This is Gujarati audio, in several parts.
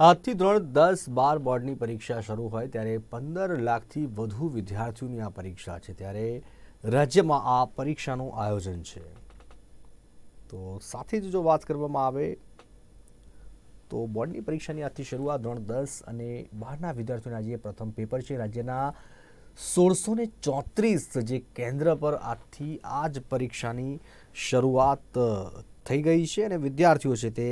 આજથી ધોરણ દસ બાર બોર્ડની પરીક્ષા શરૂ હોય ત્યારે પંદર લાખથી વધુ વિદ્યાર્થીઓની આ પરીક્ષા છે. ત્યારે રાજ્યમાં આ પરીક્ષાનું આયોજન છે. તો સાથે જ જો વાત કરવામાં આવે, તો બોર્ડની પરીક્ષાની આજથી શરૂઆત ધોરણ દસ અને બારના વિદ્યાર્થીઓના આજે પ્રથમ પેપર છે. રાજ્યના સોળસો ને ચોત્રીસ જે કેન્દ્ર પર આજથી આ જ પરીક્ષાની શરૂઆત થઈ ગઈ છે અને વિદ્યાર્થીઓ છે તે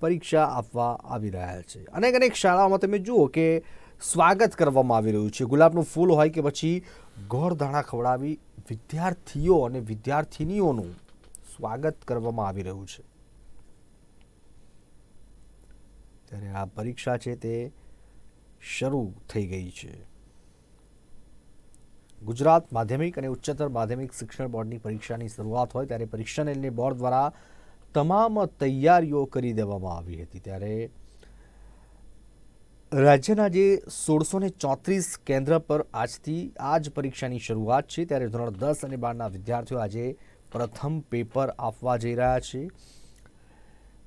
પરીક્ષા આપવા આવી રહ્યા છે. અનેક અનેક શાળાઓમાં તમે જુઓ કે સ્વાગત કરવામાં આવી રહ્યું છે. ગુલાબનું ફૂલ હોય કે પછી ગોળધાણા ખવડાવી વિદ્યાર્થીઓ અને વિદ્યાર્થિનીઓનું સ્વાગત કરવામાં આવી રહ્યું છે. ત્યારે આ પરીક્ષા છે તે શરૂ થઈ ગઈ છે. ગુજરાત માધ્યમિક અને ઉચ્ચતર માધ્યમિક શિક્ષણ બોર્ડની પરીક્ષાની શરૂઆત હોય ત્યારે પરીક્ષાને લઈને બોર્ડ દ્વારા તમામ તૈયારીઓ કરી દેવામાં આવી હતી ત્યારે રાજ્યના જે સોળસો ને ચોત્રીસ કેન્દ્ર પર આજથી આ જ પરીક્ષાની શરૂઆત છે, ત્યારે ધોરણ દસ અને બારના વિદ્યાર્થીઓ આજે પ્રથમ પેપર આપવા જઈ રહ્યા છે.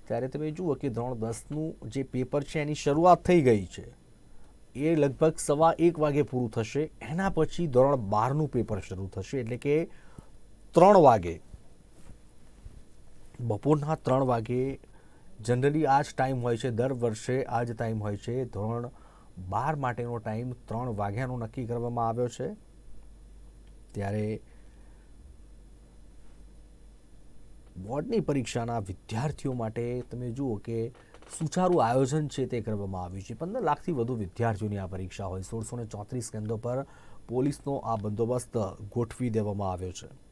ત્યારે તમે જુઓ કે ધોરણ દસનું જે પેપર છે, એની શરૂઆત થઈ ગઈ છે. એ લગભગ સવા એક વાગે પૂરું થશે. એના પછી ધોરણ બારનું પેપર શરૂ થશે, એટલે કે ત્રણ વાગે બપોરના ત્રણ વાગે જનરલી આ જ ટાઈમ હોય છે, દર વર્ષે આ જ ટાઈમ હોય છે. ધોરણ બાર માટેનો ટાઈમ ત્રણ વાગ્યાનો નક્કી કરવામાં આવ્યો છે. ત્યારે બોર્ડની પરીક્ષાના વિદ્યાર્થીઓ માટે તમે જુઓ કે સુચારું આયોજન છે તે કરવામાં આવ્યું છે. પંદર લાખથી વધુ વિદ્યાર્થીઓની આ પરીક્ષા હોય. સોળસો ને ચોત્રીસ કેન્દ્રો પર પોલીસનો આ બંદોબસ્ત ગોઠવી દેવામાં આવ્યો છે.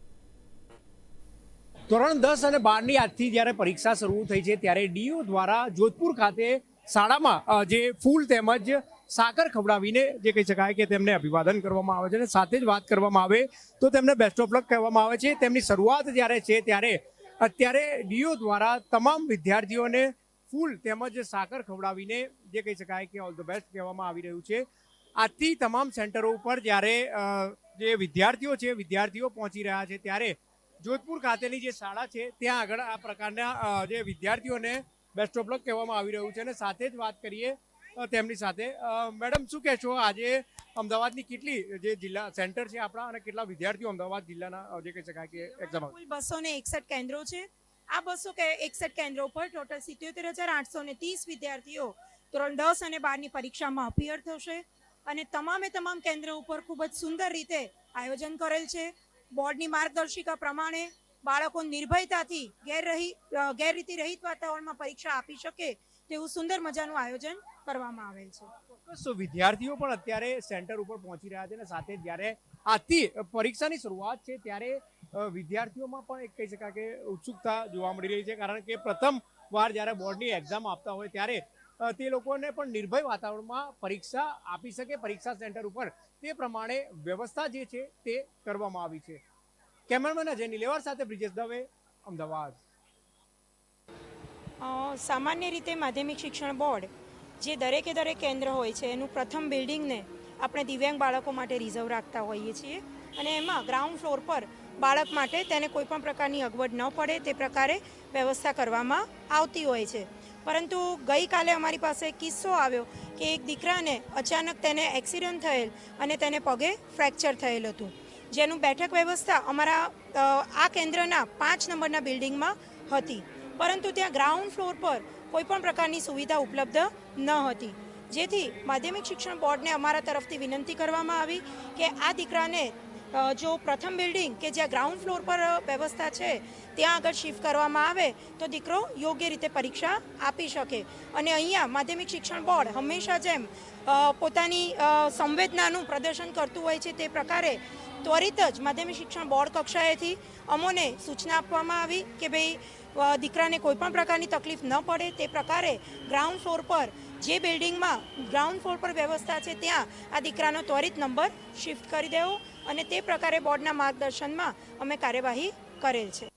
ધોરણ દસ અને બારની આજથી જ્યારે પરીક્ષા શરૂ થઈ છે, ત્યારે ડીયુ દ્વારા જોધપુર ખાતે શાળામાં જે ફૂલ તેમજ સાકર ખવડાવીને જે કહી શકાય કે તેમને અભિવાદન કરવામાં આવે છે અને સાથે જ વાત કરવામાં આવે, તો તેમને બેસ્ટ ઓફ લક કહેવામાં આવે છે. તેમની શરૂઆત જ્યારે છે, ત્યારે અત્યારે ડીયુ દ્વારા તમામ વિદ્યાર્થીઓને ફૂલ તેમજ સાકર ખવડાવીને જે કહી શકાય કે ઓલ ધ બેસ્ટ કહેવામાં આવી રહ્યું છે. આજથી તમામ સેન્ટરો ઉપર જ્યારે જે વિદ્યાર્થીઓ છે, વિદ્યાર્થીઓ પહોંચી રહ્યા છે, ત્યારે જોધપુર ખાતેની જે શાળા છે ત્યાં આગળ આ પ્રકારના જે વિદ્યાર્થીઓને બેસ્ટ ઓફ લક કહેવામાં આવી રહ્યું છે અને સાથે જ વાત કરીએ તેમની સાથે. મેડમ શું કહેશો? આજે અમદાવાદની કેટલી જે જિલ્લા સેન્ટર છે આપણા અને કેટલા વિદ્યાર્થીઓ અમદાવાદ જિલ્લાના જે કહી શકાય કે એક્ઝામ કુલ બસો ને એકસઠ કેન્દ્રો છે. આ બસો એકસઠ કેન્દ્રો પર ટોટલ સિત્યોતેર હજાર આઠસો ને ત્રીસ વિદ્યાર્થીઓ ધોરણ દસ અને બારની પરીક્ષામાં અપિયર થશે. અને તમામે તમામ કેન્દ્રો ઉપર ખૂબ જ સુંદર રીતે આયોજન કરેલ છે. બોર્ડની માર્ગદર્શિકા પ્રમાણે બાળકો નિર્ભયતાથી ગેરરહી ગેરરીતિ રહિત વાતાવરણમાં પરીક્ષા આપી શકે તેવું સુંદર મજાનું આયોજન કરવામાં આવેલ છે. ચોક્કસ વિદ્યાર્થીઓ પણ અત્યારે સેન્ટર ઉપર પહોંચી રહ્યા છે અને સાથે જ્યારે આજથી પરીક્ષાની શરૂઆત છે ત્યારે વિદ્યાર્થીઓમાં પણ એક કહી શકાય કે ઉત્સુકતા જોવા મળી રહી છે. કારણ કે પ્રથમ વાર જ્યારે બોર્ડની એક્ઝામ આપતા હોય ત્યારે તે લોકોને પણ નિર્ભય વાતાવરણમાં પરીક્ષા આપી શકે પરીક્ષા સેન્ટર ઉપર. તે પ્રમાણે વ્યવસ્થા જે છે તે કરવામાં આવી છે. કેમેરામેન અજય નિલેવાર સાથે બ્રિજેશ દવે, અમદાવાદ. સામાન્ય રીતે માધ્યમિક શિક્ષણ બોર્ડ, જે દરેકે દરેક કેન્દ્ર હોય છે, એનું પ્રથમ બિલ્ડિંગને આપણે દિવ્યાંગ બાળકો માટે રિઝર્વ રાખતા હોઈએ છીએ. અને એમાં ગ્રાઉન્ડ ફ્લોર પર બાળક માટે તેને કોઈપણ પ્રકારની અગવડ ન પડે, તે પ્રકારે વ્યવસ્થા કરવામાં આવતી હોય છે. પરંતુ ગઈકાલે અમારી પાસે કિસ્સો આવ્યો કે એક દીકરાને અચાનક તેને એક્સિડન્ટ થયેલ અને તેને પગે ફ્રેક્ચર થયેલ હતું. જેનું બેઠક વ્યવસ્થા અમારા આ કેન્દ્રના પાંચ નંબરના બિલ્ડિંગમાં હતી. પરંતુ ત્યાં ગ્રાઉન્ડ ફ્લોર પર કોઈ પણ પ્રકારની સુવિધા ઉપલબ્ધ ન હતી. જેથી માધ્યમિક શિક્ષણ બોર્ડને અમારા તરફથી વિનંતી કરવામાં આવી કે આ દીકરાને જો પ્રથમ બિલ્ડિંગ કે જ્યાં ગ્રાઉન્ડ ફ્લોર પર વ્યવસ્થા છે, ત્યાં આગળ શિફ્ટ કરવામાં આવે, તો દીકરો યોગ્ય રીતે પરીક્ષા આપી શકે. અને અહીંયા માધ્યમિક શિક્ષણ બોર્ડ હંમેશા જેમ પોતાની સંવેદનાનું પ્રદર્શન કરતું હોય છે તે પ્રકારે ત્વરિત જ માધ્યમિક શિક્ષણ બોર્ડ કક્ષાએથી અમોને સૂચના આપવામાં આવી કે ભાઈ દીકરાને કોઈપણ પ્રકારની તકલીફ ન પડે તે પ્રકારે ગ્રાઉન્ડ ફ્લોર પર જે બિલ્ડિંગમાં ગ્રાઉન્ડ ફ્લોર પર વ્યવસ્થા છે ત્યાં આ દીકરાનો ત્વરિત નંબર શિફ્ટ કરી દેવો અને તે પ્રકારે બોર્ડના માર્ગદર્શનમાં અમે કાર્યવાહી કરેલ છે.